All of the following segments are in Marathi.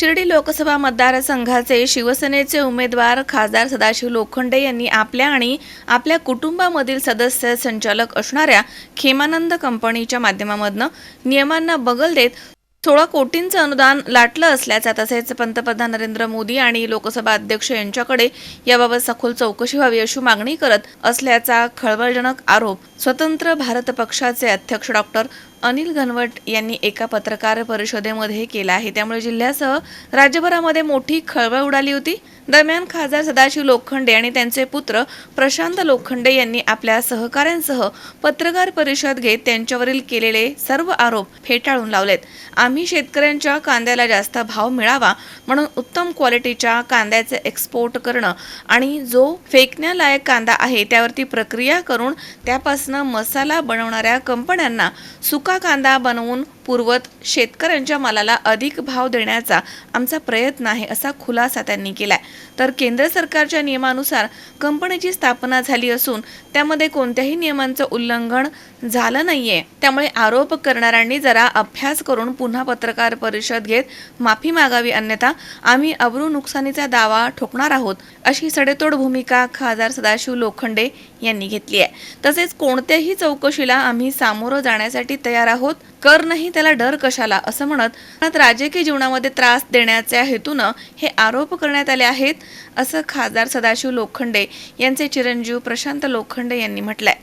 शिर्डी लोकसभा मतदारसंघाचे शिवसेनेचे उमेदवार खासदार सदाशिव लोखंडे यांनी आपल्या आणि आपल्या कुटुंबामधील सदस्य संचालक असणाऱ्या खेमानंद कंपनीच्या माध्यमामधनं नियमांना बगल देत सोळा कोटींचं अनुदान लाटलं असल्याचा तसेच पंतप्रधान नरेंद्र मोदी आणि लोकसभा अध्यक्ष यांच्याकडे याबाबत सखोल चौकशी व्हावी अशी मागणी करत असल्याचा खळबळजनक आरोप स्वतंत्र भारत पक्षाचे अध्यक्ष डॉक्टर अनिल घनवट यांनी एका पत्रकार परिषदेमध्ये केला आहे. त्यामुळे जिल्ह्यासह राज्यभरामध्ये मोठी खळबळ उडाली होती. दरम्यान खासदार सदाशिव लोखंडे आणि त्यांचे पुत्र प्रशांत लोखंडे यांनी आपल्या सहकाऱ्यांसह पत्रकार परिषद घेत त्यांच्यावरील केलेले सर्व आरोप फेटाळून लावलेत. आम्ही शेतकऱ्यांच्या कांद्याला जास्त भाव मिळावा म्हणून उत्तम क्वालिटीच्या कांद्याचे एक्सपोर्ट करणं आणि जो फेकण्यालायक कांदा आहे त्यावरती प्रक्रिया करून त्यापासून मसाला बनवणाऱ्या कंपन्यांना सुका कांदा बनवून पुरवत शेतकऱ्यांच्या मालाला अधिक भाव देण्याचा आमचा प्रयत्न आहे असा खुलासा त्यांनी केलाय. तर केंद्र सरकारच्या नियमानुसार कंपनीची स्थापना झाली असून त्यामध्ये कोणत्याही नियमांचं उल्लंघन झालं नाहीये. त्यामुळे आरोप करणाऱ्यांनी जरा अभ्यास करून पुन्हा पत्रकार परिषद घेत माफी मागावी अन्यथा आम्ही अब्रू नुकसानीचा दावा ठोकणार आहोत अशी सडेतोड भूमिका खासदार सदाशिव लोखंडे यांनी घेतली आहे. तसेच कोणत्याही चौकशीला आम्ही सामोरं जाण्यासाठी तयार आहोत. कर नाही त्याला डर कशाला? असं म्हणत राजकीय जीवनामध्ये त्रास देण्याच्या हेतूनं हे आरोप करण्यात आले आहेत असं खासदार सदाशिव लोखंडे यांचे चिरंजीव प्रशांत लोखंडे यांनी म्हटलंय.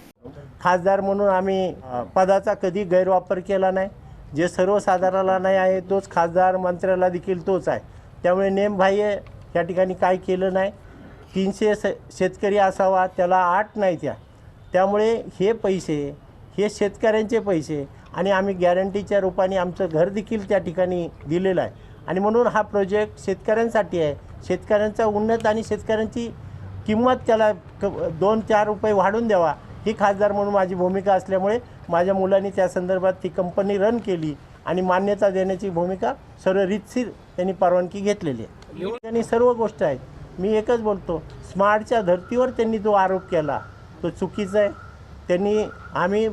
खासदार म्हणून आम्ही पदाचा कधी गैरवापर केला नाही. जे सर्वसाधारणाला नाही आहे तोच खासदार मंत्र्याला देखील तोच आहे. त्यामुळे नेमबाह्य या ठिकाणी काय केलं नाही. तीनशे शेतकरी असावा त्याला आठ नाही त्या. त्यामुळे हे पैसे हे शेतकऱ्यांचे पैसे आणि आम्ही गॅरंटीच्या रूपाने आमचं घर देखील त्या ठिकाणी दिलेलं आहे. आणि म्हणून हा प्रोजेक्ट शेतकऱ्यांसाठी आहे. शेतकऱ्यांचा उन्नत आणि शेतकऱ्यांची किंमत त्याला क दोन चार रुपये वाढून द्यावा ही खासदार म्हणून माझी भूमिका असल्यामुळे माझ्या मुलांनी त्या संदर्भात ती कंपनी रन केली आणि मान्यता देण्याची भूमिका सर्व रीतशीर त्यांनी परवानगी घेतलेली आहे. त्यांनी सर्व गोष्ट आहेत. मी एकच बोलतो स्मार्टच्या धर्तीवर त्यांनी जो आरोप केला तो चुकीचा आहे. त्यांनी आम्ही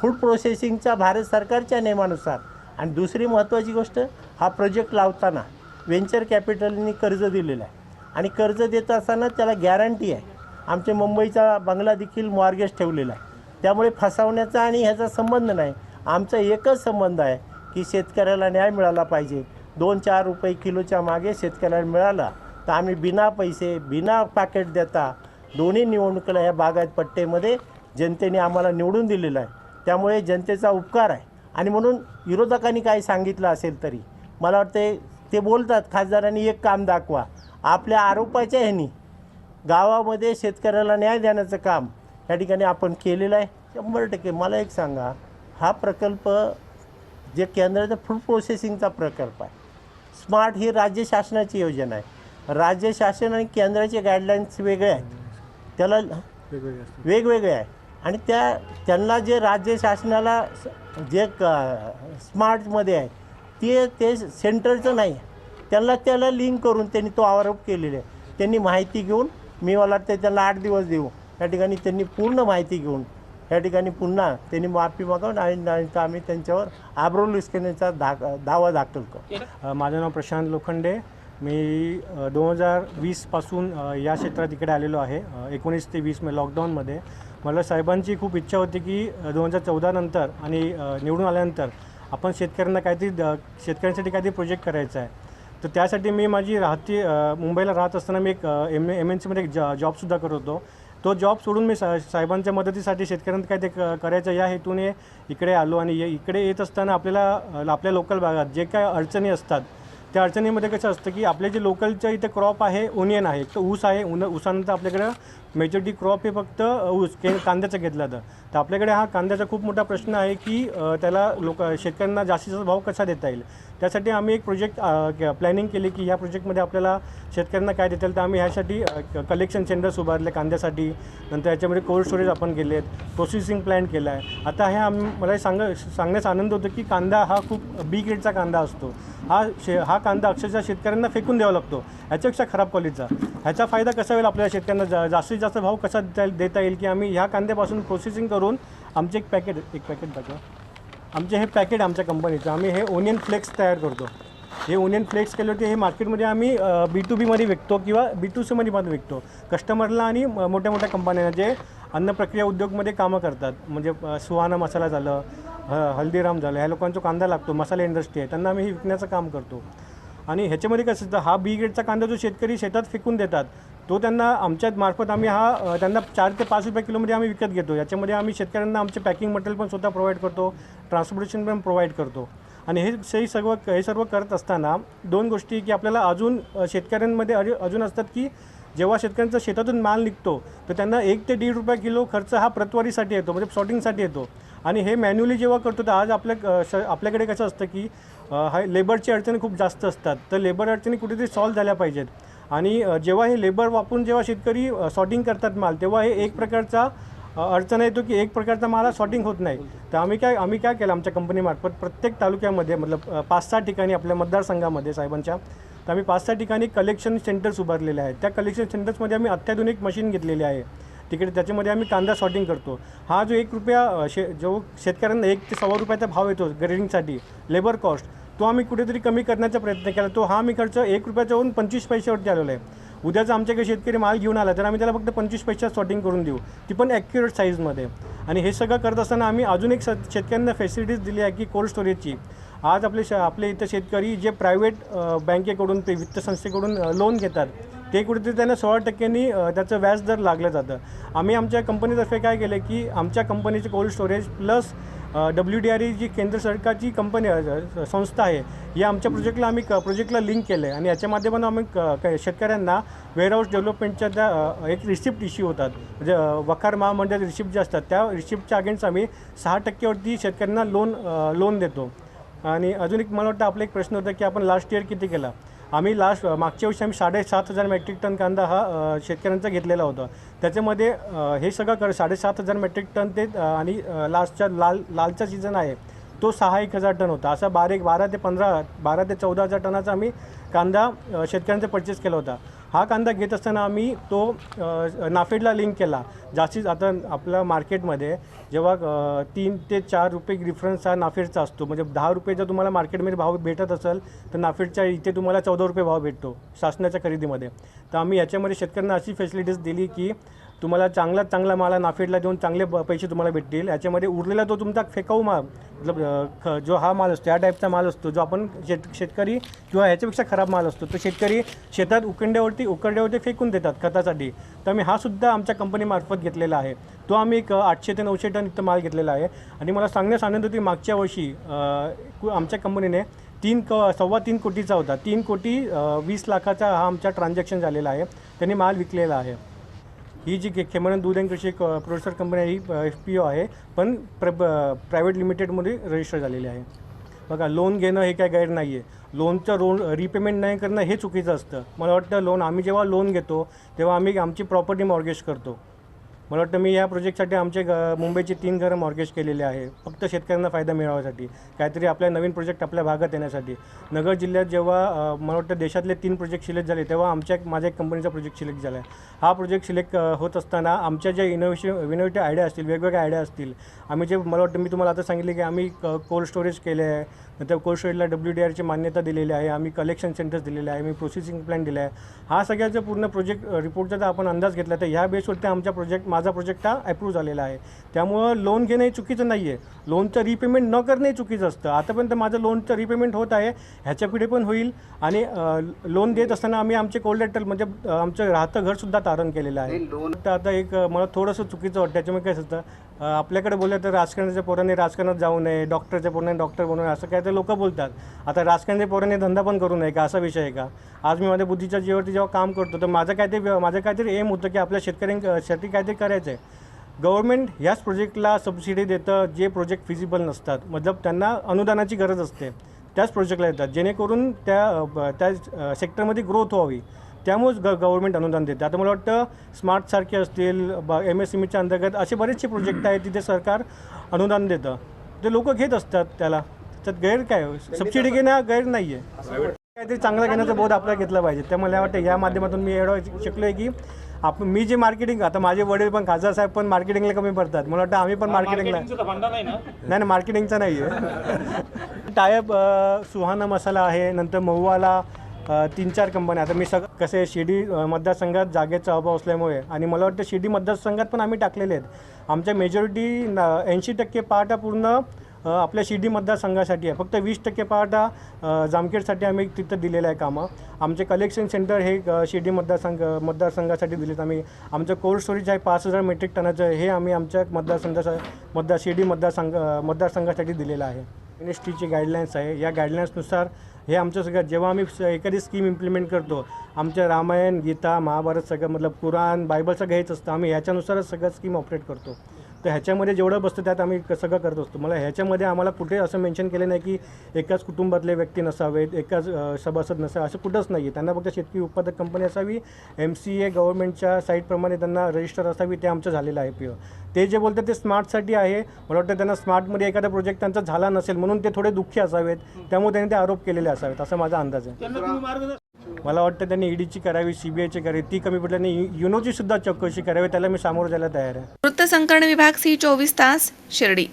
फूड प्रोसेसिंगचा भारत सरकारच्या नियमानुसार आणि दुसरी महत्त्वाची गोष्ट हा प्रोजेक्ट लावताना व्हेंचर कॅपिटलनी कर्ज दिलेलं आहे. आणि कर्ज देत असताना त्याला गॅरंटी आहे. आमचे मुंबईचा बंगला देखील मॉर्गेज ठेवलेला आहे. त्यामुळे फसवण्याचा आणि ह्याचा संबंध नाही. आमचा एकच संबंध आहे की शेतकऱ्याला न्याय मिळाला पाहिजे. दोन चार रुपये किलोच्या मागे शेतकऱ्याला मिळाला तर आम्ही बिना पैसे बिना पॅकेट देता दोन्ही निवडणुकीला या बागायत पट्टेमध्ये जनतेने आम्हाला निवडून दिलेलं आहे. त्यामुळे जनतेचा उपकार आहे. आणि म्हणून विरोधकांनी काही सांगितलं असेल तरी मला वाटते ते बोलतात खासदारांनी एक काम दाखवा. आपल्या आरोपाच्या ह्यानी गावामध्ये शेतकऱ्याला न्याय देण्याचं काम या ठिकाणी आपण केलेलं आहे. शंभर टक्के. मला एक सांगा हा प्रकल्प जे केंद्राचा फूड प्रोसेसिंगचा प्रकल्प आहे. स्मार्ट ही राज्य शासनाची योजना आहे. राज्य शासन आणि केंद्राचे गाईडलाईन्स वेगळे आहेत. त्याला वेगवेगळे आहे. आणि त्या त्यांना जे राज्य शासनाला स- जे क स्मार्टमध्ये आहे ते ते सेंटरचं नाही. त्यांना त्याला लिंक करून त्यांनी तो आरोप केलेला आहे. त्यांनी माहिती घेऊन मी मला वाटतं त्यांना आठ दिवस देऊ. या ठिकाणी त्यांनी पूर्ण माहिती घेऊन या ठिकाणी पुन्हा त्यांनी माफी मागावून आणि आम्ही त्यांच्यावर आब्रो लुस्केनेचा दा दावा दाखल करू. अ, माझं नाव प्रशांत लोखंडे. मी दोन हजार वीसपासून या क्षेत्रात इकडे आलेलो आहे. एकोणीस ते वीस मे लॉकडाऊनमध्ये मला साहेबांची खूप इच्छा होती की दोन हजार चौदानंतर आणि निवडून आल्यानंतर आपण शेतकऱ्यांना काहीतरी द- शेतकऱ्यांसाठी काहीतरी प्रोजेक्ट करायचा आहे. तर त्यासाठी मी माझी राहती मुंबईला राहत असताना मी एक एम एम एन सीमध्ये एक जॉ जॉबसुद्धा करत होतो. तो जॉब सोडून मी सा साहेबांच्या मदतीसाठी शेतकऱ्यांना काय ते क- करायचं या हेतूने इकडे आलो आणि ये- इकडे येत असताना आपल्याला आपल्या लोकल भागात जे काय अडचणी असतात त्या अडचणीमध्ये कसं असतं की आपले जे लोकलच्या इथे क्रॉप आहे ओनियन आहे एक तर ऊस आहे उन ऊसानंतर आपल्याकडं मेजॉरिटी क्रॉप हे फक्त ऊस के कांद्याचं घेतला जातं. तर आपल्याकडे हा कांद्याचा खूप मोठा प्रश्न आहे की त्याला लोक शेतकऱ्यांना जास्तीत जास्त भाव कसा देता येईल? त्यासाठी आम्ही एक प्रोजेक्ट प्लॅनिंग केली की ह्या प्रोजेक्टमध्ये आपल्याला शेतकऱ्यांना काय देता येईल तर आम्ही ह्यासाठी कलेक्शन सेंटर्स उभारले कांद्यासाठी. नंतर याच्यामध्ये कोल्ड स्टोरेज आपण केले आहेत प्रोसेसिंग प्लॅन केला आहे आता हे आम मला हे सांग सांगण्याचा आनंद होतो की कांदा हा खूप बी ग्रेडचा कांदा असतो. हा शे हा कांदा अक्षरशः शेतकऱ्यांना फेकून द्यावा लागतो. ह्याच्यापेक्षा खराब क्वालिटीचा ह्याचा फायदा कसा होईल आपल्या शेतकऱ्यांना? जा जास्तीत जास्त भाव कसा देता येईल देता येईल की आम्ही ह्या कांद्यापासून प्रोसेसिंग करून आमचे एक पॅकेट एक पॅकेट दाखवा आमचे हे पॅकेट आमच्या कंपनीचं आम्ही हे ओनियन फ्लेक्स तयार करतो. हे ओनियन फ्लेक्स केले होते हे मार्केटमध्ये आम्ही बी टू बीमध्ये विकतो किंवा बी टू सीमध्ये पण विकतो. कस्टमरला आणि मोठ्या मोठ्या कंपन्यांना जे अन्न प्रक्रिया उद्योगमध्ये कामं करतात. म्हणजे सुहाना मसाला झालं ह हल्दीराम झालं ह्या लोकांचा कांदा लागतो मसाला इंडस्ट्री आहे. त्यांना आम्ही हे विकण्याचं काम करतो. आणि ह्याच्यामध्ये कसं असतं हा बी ग्रेडचा कांदा जो शेतकरी शेतात फेकून देतात तो त्यांना आमच्या मार्फत आम्ही हा त्यांना चार ते पाच रुपये किलोमध्ये आम्ही विकत घेतो. याच्यामध्ये आम्ही शेतकऱ्यांना आमचे पॅकिंग मटेरियल पण स्वतः प्रोव्हाइड करतो ट्रान्सपोर्टेशन पण प्रोव्हाइड करतो. आणि हे हे सर्व हे सर्व करत असताना दोन गोष्टी की आपल्याला अजून शेतकऱ्यांमध्ये अजून अजून असतात की जेव्हा शेतकऱ्यांचा शेतातून माल निघतो तर त्यांना एक ते दीड रुपये किलो खर्च हा प्रतवारीसाठी येतो म्हणजे सॉर्टिंगसाठी येतो. आणि हे मॅन्युअली जेव्हा करतो तर आज आपल्या श आपल्याकडे कसं असतं की हा लेबरची अडचणी खूप जास्त असतात. तर लेबर अडचणी कुठेतरी सॉल्व्ह झाल्या पाहिजेत. आणि जेव्हा हे लेबर वापरून जेव्हा शेतकरी सॉर्टिंग करतात माल तेव्हा हे एक प्रकारचा अडचण येतो की एक प्रकारचा माल सॉर्टिंग होत नाही. तर आम्ही काय आम्ही काय केलं आमच्या कंपनीमार्फत प्रत्येक तालुक्यामध्ये मतलब पाच सहा ठिकाणी आपल्या मतदारसंघामध्ये साहेबांच्या तर आम्ही पाच सहा ठिकाणी कलेक्शन सेंटर्स उभारलेले आहेत. त्या कलेक्शन सेंटर्समध्ये आम्ही अत्याधुनिक मशीन घेतलेली आहे. तिकडे त्याच्यामध्ये आम्ही कांदा सॉर्टिंग करतो. हा जो एक रुपया शे जो शेतकऱ्यांना एक ते सव्वा रुपयाचा भाव येतो ग्रेडिंगसाठी लेबर कॉस्ट तो आम्ही कुठेतरी कमी करण्याचा प्रयत्न केला. तो हा आम्ही खर्च एक रुपयाचा होऊन पंचवीस पैशावरती आलेला आहे. उद्याचं आमच्याकडे शेतकरी माल घेऊन आला तर आम्ही त्याला फक्त पंचवीस पैशात सॉर्टिंग करून देऊ. ती पण ॲक्युरेट साईजमध्ये आणि हे सगळं करत असताना आम्ही अजून एक स शेतकऱ्यांना फॅसिलिटीज दिली आहे की कोल्ड स्टोरेजची आज आपले श आपले इथं शेतकरी जे प्रायव्हेट बँकेकडून ते वित्त संस्थेकडून लोन घेतात ते कुठेतरी त्यांना सोळा टक्क्यांनी त्याचं व्याज दर लागलं जातं. आम्ही आमच्या कंपनीतर्फे काय केलं की आमच्या कंपनीचे cold storage plus W D R E G केंद्र सरकारची कंपनी संस्था आहे या आमच्या प्रोजेक्टला आम्ही क प्रोजेक्टला लिंक केलं आहे आणि याच्या माध्यमातून आम्ही क- शेतकऱ्यांना वेअरहाऊस डेव्हलपमेंटच्या त्या एक रिसिप्ट इश्यू होतात. म्हणजे वखार महामंडळ रिसिप्ट जे असतात त्या रिसिप्टच्या अगेन्स्ट आम्ही सहा टक्केवरती शेतकऱ्यांना लोन लोन देतो. आणि अजून एक मला वाटतं आपला एक प्रश्न होता की आपण लास्ट इयर किती केला? आम्ही लास्ट मागच्या वर्षी आम्ही साडेसात हजार मेट्रिक टन कांदा हा शेतकऱ्यांचा घेतलेला होता. त्याच्यामध्ये हे सगळं कर साडेसात हजार मेट्रिक टन ते आणि लास्टच्या लाल लालचा सीझन आहे तो सहा एक हजार टन होता. असा बारा एक बारा ते पंधरा बारा ते चौदा हजार टनाचा आम्ही कांदा शेतकऱ्यांचा परचेस केला होता. हा कांदा घेत असताना आम्ही तो नाफेडला लिंक केला. जास्तीत आता आपल्या मार्केटमध्ये जेव्हा तीन ते चार रुपये डिफरन्स हा नाफेडचा असतो. म्हणजे दहा रुपये जर तुम्हाला मार्केटमध्ये भाव भेटत असेल तर नाफेडच्या इथे तुम्हाला चौदा रुपये भाव भेटतो शासनाच्या खरेदीमध्ये. तर आम्ही याच्यामध्ये शेतकऱ्यांना अशी फॅसिलिटीज दिली की तुम्हाला चांगला चांगला माला नाफेडला देऊन चांगले पैसे तुम्हाला भेटतील. याच्यामध्ये उरलेला तो तुमचा फेकाऊ माल मतलब ख जो हा माल असतो या टाईपचा माल असतो जो आपण शेत शेतकरी किंवा ह्याच्यापेक्षा खराब माल असतो तो शेतकरी शेतात उकंड्यावरती उकरड्यावरती फेकून देतात खतासाठी. तर मी हा सुद्धा आमच्या कंपनीमार्फत घेतलेला आहे. तो आम्ही एक आठशे ते नऊशे टन इथं माल घेतलेला आहे. आणि मला सांगण्यास आनंद होती मागच्या वर्षी कु- आमच्या कंपनीने तीन क सव्वा तीन कोटीचा होता. तीन कोटी वीस लाखाचा हा आमचा ट्रान्झॅक्शन झालेला आहे. त्यांनी माल विकलेला आहे. ही जी के- खेमानंद दूध अँड कृषी क- प्रोड्युसर कंपनी आहे ही एफ पी ओ आहे पण प्र प्रायव्हेट लिमिटेडमध्ये रजिस्टर झालेली आहे. बघा लोन घेणं हे काय गैर नाही आहे लोनचं लोन रिपेमेंट नाही करणं हे चुकीचं असतं. मला वाटतं लोन आम्ही जेव्हा लोन घेतो तेव्हा आम्ही आमची प्रॉपर्टी मॉर्गेज करतो. मला वाटतं मी या प्रोजेक्टसाठी आमचे ग मुंबईचे तीन घरं मॉर्गेज केलेले आहे. फक्त शेतकऱ्यांना फायदा मिळवण्यासाठी काहीतरी आपल्या नवीन प्रोजेक्ट आपल्या भागात येण्यासाठी. नगर जिल्ह्यात जेव्हा मला वाटतं देशातले तीन प्रोजेक्ट सिलेक्ट झाले तेव्हा आमच्या माझ्या एक कंपनीचा प्रोजेक्ट सिलेक्ट झाला आहे. हा प्रोजेक्ट सिलेक्ट होत असताना आमच्या ज्या इनोव्हेशन इनोव्हेटिव्ह आयडिया असतील वेगवेगळ्या आयडिया असतील आम्ही जे मला वाटतं मी तुम्हाला आता सांगितले की आम्ही कोल्ड स्टोरेज केले आहे. नंतर कोल्ड स्टोरेजला डब्ल्यू डी आरची मान्यता दिलेली आहे आम्ही कलेक्शन सेंटर्स दिलेले आहे आम्ही प्रोसेसिंग प्लॅन दिला आहे. हा सगळ्याचा पूर्ण प्रोजेक्ट रिपोर्टचा जर आपण अंदाज घेतला तर ह्या बेसवरती आमच्या प्रोजेक्ट माझा प्रोजेक्ट हा अप्रूव्ह झालेला आहे. त्यामुळं लोन घेणं हे चुकीचं नाही आहे लोनचं रिपेमेंट न करणं हे चुकीचं असतं. आतापर्यंत माझं लोनचं रिपेमेंट होत आहे. ह्याच्या पुढे पण होईल. आणि लोन देत असताना आम्ही आमचे कोल्डेटर म्हणजे आमचं राहतं घरसुद्धा तारण केलेलं आहे. तर आता एक मला थोडंसं चुकीचं वाटतं. त्याच्यामुळे काय असतं आपल्याकडे बोललं तर राजकारणाच्या पोरांनी राजकारणात जाऊ नये डॉक्टरच्या पोरांनी डॉक्टर बनू नये असं काय ते लोक बोलतात. आता राजकारणाच्या पोरांनी धंदा पण करू नये का? असा विषय आहे का? आज मी माझ्या बुद्धीच्या जीवावरती जेव्हा काम करतो तर माझं काहीतरी माझं काहीतरी एम होतं की आपल्या शेतकऱ्यांसाठी काहीतरी करायचं आहे. गव्हर्मेंट ह्याच प्रोजेक्टला सबसिडी देतं जे प्रोजेक्ट फिजिबल नसतात. मतलब त्यांना अनुदानाची गरज असते. त्याच प्रोजेक्टला येतात. जेणेकरून त्या ब- त्या सेक्टरमध्ये ग्रोथ व्हावी. त्यामुळेच ग गव्हर्मेंट अनुदान देते. आता मला वाटतं स्मार्टसारखे असतील ब एम एस एम ईच्या अंतर्गत असे बरेचसे प्रोजेक्ट आहेत तिथे सरकार अनुदान देतं. ते लोक घेत असतात त्याला. त्यात गैर काय? सबसिडी घेणं गैर नाही आहे काहीतरी चांगलं घेण्याचा बोध आपल्याला घेतला पाहिजे. त्यामुळे मला वाटतं या माध्यमातून मी एवढं शिकलो आहे की आपण मी जे मार्केटिंग आता माझे वडील पण खासदार साहेब पण मार्केटिंगला कमी पडतात. मला वाटतं आम्ही पण मार्केटिंगला नाही ना? नाही नाही मार्केटिंगचा नाही आहे टायप सुहाना मसाला आहे नंतर महुवाला अ, तीन चार कंपन्या. आता मी सग कसे शिर्डी मतदारसंघात जागेचा अभाव असल्यामुळे आणि मला वाटतं शिर्डी मतदारसंघात पण आम्ही टाकलेले आहेत. आमच्या मेजॉरिटी ऐंशी टक्के पार्ट हा पूर्ण आपल्या शिर्डी मतदारसंघासाठी आहे. फक्त वीस टक्के पार्ट हा जामखेडसाठी आम्ही तिथं दिलेलं आहे कामं. आमचे कलेक्शन सेंटर हे शिर्डी मतदारसंघ मतदारसंघासाठी दिलेत आम्ही. आमचं कोल्ड स्टोरेज आहे पाच हजार मेट्रिक टनाचं. हे आम्ही आमच्या मतदारसंघा मतदार शिर्डी मतदारसंघ मतदारसंघासाठी दिलेलं आहे. एन एस टीची गाईडलाईन्स आहे. या गाईडलाईन्सनुसार हे आमचं सगळं जेव्हा आम्ही एखादी स्कीम इम्प्लिमेंट करतो आमच्या रामायण गीता महाभारत सगळं मतलब कुराण बायबल सगळं हेच असतं. आम्ही ह्याच्यानुसारच सगळं स्कीम ऑपरेट करतो. तर ह्याच्यामध्ये जेवढं बसतं त्यात आम्ही सगळं करत असतो. मला ह्याच्यामध्ये आम्हाला कुठे असं मेन्शन केलं नाही की एकाच कुटुंबातले व्यक्ती नसावेत एकाच सभासद नसावे असं कुठंच नाही आहे त्यांना फक्त शेतकरी उत्पादक कंपनी असावी एम सी ए गव्हर्नमेंटच्या साईटप्रमाणे त्यांना रजिस्टर असावी ते आमचं झालेलं आहे पी ते जे बोलतात ते स्मार्टसाठी आहे. मला वाटतं त्यांना स्मार्टमध्ये एखादा प्रोजेक्ट त्यांचा झाला नसेल म्हणून ते थोडे दुःखी असावेत. त्यामुळे त्यांनी ते आरोप केलेले असावेत असा माझा अंदाज आहे. मला वाटतं त्यांनी ईडीची करावी सीबीआयची करावी ती कमी पडल्याने युनोची सुद्धा चौकशी करावी त्याला मी सामोरं जायला तयार आहे. वृत्तसंकलन विभाग सी चोवीस तास शिर्डी.